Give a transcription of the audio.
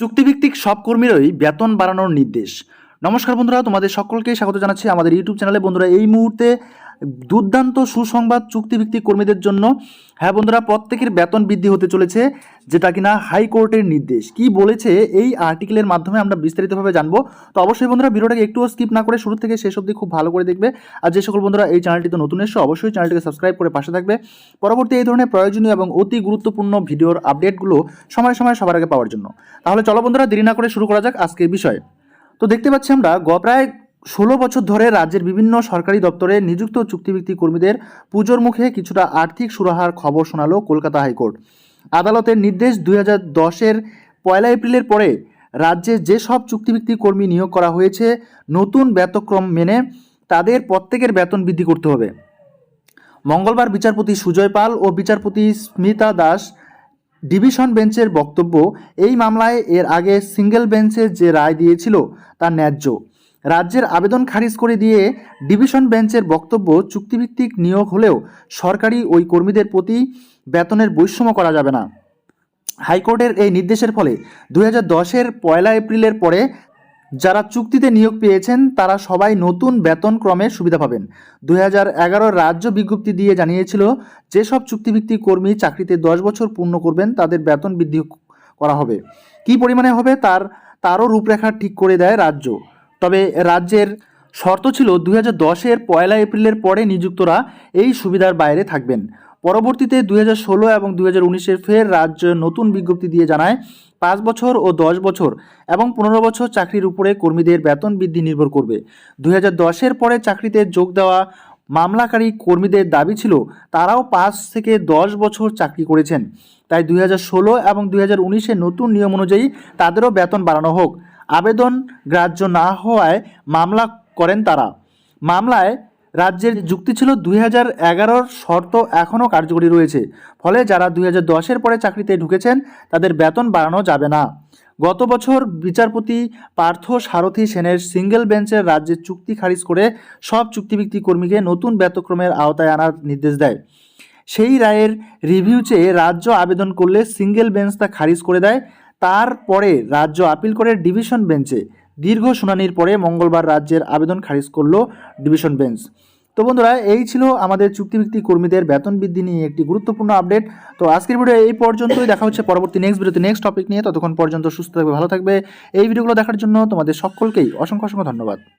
চুক্তিভিত্তিক সব কর্মীরই বেতন বাড়ানোর নির্দেশ। নমস্কার বন্ধুরা, তোমাদের সকলকে স্বাগত জানাচ্ছি আমাদের ইউটিউব চ্যানেলে। বন্ধুরা, এই মুহূর্তে দুর্দান্ত সুসংবাদ চুক্তিভিত্তিক কর্মীদের জন্য। হ্যাঁ বন্ধুরা, প্রত্যেকের বেতন বৃদ্ধি হতে চলেছে, যেটা কিনা হাইকোর্টের নির্দেশ। কি বলেছে এই আর্টিকেলের মাধ্যমে আমরা বিস্তারিতভাবে জানব। তো অবশ্যই বন্ধুরা, ভিডিওটাকে একটুও স্কিপ না করে শুরু থেকে শেষ অবধি খুব ভালো করে দেখবে। আর যে সকল বন্ধুরা এই চ্যানেলটিতে নতুন এসে অবশ্যই চ্যানেলটিকে সাবস্ক্রাইব করে পাশে থাকবে। পরবর্তী এই ধরনের প্রয়োজনীয় এবং অতি গুরুত্বপূর্ণ ভিডিওর আপডেটগুলো সময় সময় সবার আগে পাওয়ার জন্য। তাহলে চলো বন্ধুরা, দেরি না করে শুরু করা যাক আজকের বিষয়। তো দেখতে পাচ্ছি আমরা গ, প্রায় ষোলো বছর ধরে রাজ্যের বিভিন্ন সরকারি দপ্তরে নিযুক্ত চুক্তিভিত্তিক কর্মীদের পুজোর মুখে কিছুটা আর্থিক সুরাহার খবর শোনালো কলকাতা হাইকোর্ট। আদালতের নির্দেশ দুই হাজার দশের পয়লা এপ্রিলের পরে রাজ্যে যেসব চুক্তিভিত্তিক কর্মী নিয়োগ করা হয়েছে, নতুন ব্যতক্রম মেনে তাদের প্রত্যেকের বেতন বৃদ্ধি করতে হবে। মঙ্গলবার বিচারপতি সুজয় পাল ও বিচারপতি স্মিতা দাস ডিভিশন বেঞ্চের বক্তব্য, এই মামলায় এর আগে সিঙ্গেল বেঞ্চে যে রায় দিয়েছিল তা ন্যায্য। রাজ্যের আবেদন খারিজ করে দিয়ে ডিভিশন বেঞ্চের বক্তব্য চুক্তিভিত্তিক নিয়োগ হলেও সরকারি ওই কর্মীদের প্রতি বেতনের বৈষম্য করা যাবে না। হাইকোর্টের এই নির্দেশের ফলে দুই হাজার দশের পয়লা এপ্রিলের পরে যারা চুক্তিতে নিয়োগ পেয়েছেন, তারা সবাই নতুন বেতন ক্রমের সুবিধা পাবেন। দুই রাজ্য বিজ্ঞপ্তি দিয়ে জানিয়েছিল, যেসব চুক্তিভিত্তিক কর্মী চাকরিতে দশ বছর পূর্ণ করবেন, তাদের বেতন বৃদ্ধি করা হবে। কী পরিমাণে হবে, তার, তারও রূপরেখা ঠিক করে দেয় রাজ্য। তবে রাজ্যের শর্ত ছিল দুই হাজার দশের পয়লা এপ্রিলের পরে নিযুক্তরা এই সুবিধার বাইরে থাকবেন। পরবর্তীতে দুই হাজার ষোলো এবং দুই হাজার উনিশের ফের রাজ্য নতুন বিজ্ঞপ্তি দিয়ে জানায়, পাঁচ বছর ও দশ বছর এবং পনেরো বছর চাকরির উপরে কর্মীদের বেতন বৃদ্ধি নির্ভর করবে। দুই হাজার দশের পরে চাকরিতে যোগ দেওয়া মামলাকারী কর্মীদের দাবি ছিল, তারাও পাঁচ থেকে দশ বছর চাকরি করেছেন। তাই দুই হাজার ষোলো এবং দুই হাজার উনিশের নতুন নিয়ম অনুযায়ী তাদেরও বেতন বাড়ানো হোক। আবেদন গ্রাহ্য না হওয়ায় মামলা করেন তারা। মামলায় রাজ্যের যুক্তি ছিল দুই হাজার এগারোর শর্ত এখনও কার্যকরী রয়েছে। ফলে যারা দুই হাজার দশের পরে চাকরিতে ঢুকেছেন, তাদের বেতন বাড়ানো যাবে না। গত বছর বিচারপতি পার্থ সারথী সেনের সিঙ্গেল বেঞ্চের রাজ্যের চুক্তি খারিজ করে সব চুক্তিভিত্তিক কর্মীকে নতুন ব্যতক্রমের আওতায় আনার নির্দেশ দেয়। সেই রায়ের রিভিউ চেয়ে রাজ্য আবেদন করলে সিঙ্গেল বেঞ্চ তা খারিজ করে দেয়। তারপরে রাজ্য আপিল করে ডিভিশন বেঞ্চে দীর্ঘ শুনানির পরে মঙ্গলবার রাজ্যের আবেদন খারিজ করল ডিভিশন বেঞ্চ। তো বন্ধুরা, এই ছিল আমাদের চুক্তিভিত্তিক কর্মীদের বেতন বৃদ্ধি নিয়ে একটি গুরুত্বপূর্ণ আপডেট। তো আজকের ভিডিও এই পর্যন্তই। দেখা হচ্ছে পরবর্তী নেক্সট ভিডিওতে নেক্সট টপিক নিয়ে। ততক্ষণ পর্যন্ত সুস্থ থাকবে, ভালো থাকবে। এই ভিডিওগুলো দেখার জন্য তোমাদের সকলকেই অসংখ্য অসংখ্য ধন্যবাদ।